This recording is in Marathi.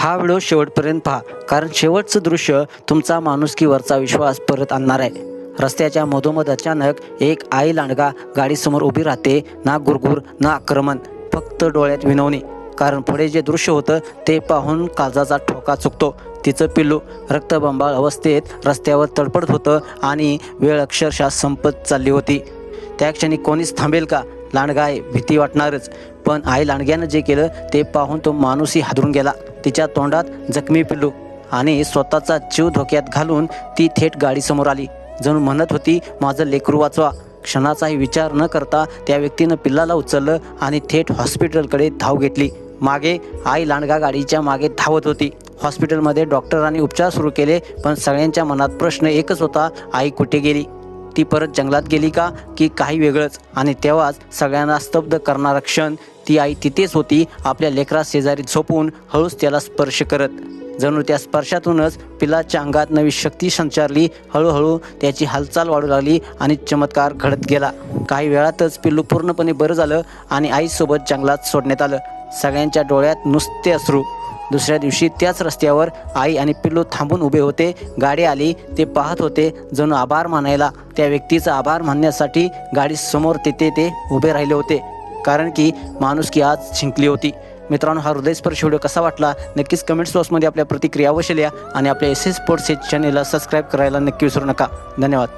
हा व्हिडिओ शेवटपर्यंत पहा कारण शेवटचं दृश्य तुमचा माणुसकीवरचा विश्वास परत आणणार आहे. रस्त्याच्या मधोमध अचानक एक आई लांडगा गाडीसमोर उभी राहते ना गुरगुर ना आक्रमण फक्त डोळ्यात विनवणी. कारण पुढे जे दृश्य होतं ते पाहून काळजाचा ठोका चुकतो. तिचं पिल्लू रक्तबंबाळ अवस्थेत रस्त्यावर तडपडत होतं आणि वेळ अक्षरशः संपत चालली होती. त्या क्षणी कोणीच थांबेल का? लांडगा आहे भीती वाटणारच. पण आई लांडग्यानं जे केलं ते पाहून तो माणूसही हादरून गेला. तिच्या तोंडात जखमी पिल्लू आणि स्वतःचा जीव धोक्यात घालून ती थेट गाडीसमोर आली. जणू म्हणत होती माझं लेकरू वाचवा. क्षणाचाही विचार न करता त्या व्यक्तीनं पिल्लाला उचललं आणि थेट हॉस्पिटलकडे धाव घेतली. मागे आई लांडगा गाडीच्या मागे धावत होती. हॉस्पिटलमध्ये डॉक्टरांनी उपचार सुरू केले पण सगळ्यांच्या मनात प्रश्न एकच होता आई कुठे गेली? ती परत जंगलात गेली का? की काही वेगळंच. आणि तेव्हाच सगळ्यांना स्तब्ध करणारा क्षण ती आई तिथेच होती आपल्या लेकरा शेजारी झोपून हळूच त्याला स्पर्श करत. जणू त्या स्पर्शातूनच पिलाच्या अंगात नवी शक्ती संचारली हळूहळू त्याची हालचाल वाढू लागली आणि चमत्कार घडत गेला. काही वेळातच पिल्लू पूर्णपणे बरं झालं आणि आईसोबत जंगलात सोडण्यात आलं. सगळ्यांच्या डोळ्यात नुसते अश्रू. दुसऱ्या दिवशी त्याच रस्त्यावर आई आणि पिल्लू थांबून उभे होते. गाडी आली ते पाहत होते जणू आभार मानायला. त्या व्यक्तीचा आभार मानण्यासाठी गाडी समोर तिथे ते उभे राहिले होते. कारण की माणूस की आज जिंकली होती. मित्रांनो हा हृदयस्पर्श व्हिडिओ कसा वाटला? नक्कीच कमेंट्स बॉक्समध्ये आपल्या प्रतिक्रिया अवश्य लिहा आणि आपल्या एस एस स्पोर्ट्स हे चॅनेलला सबस्क्राईब करायला नक्की विसरू नका. धन्यवाद.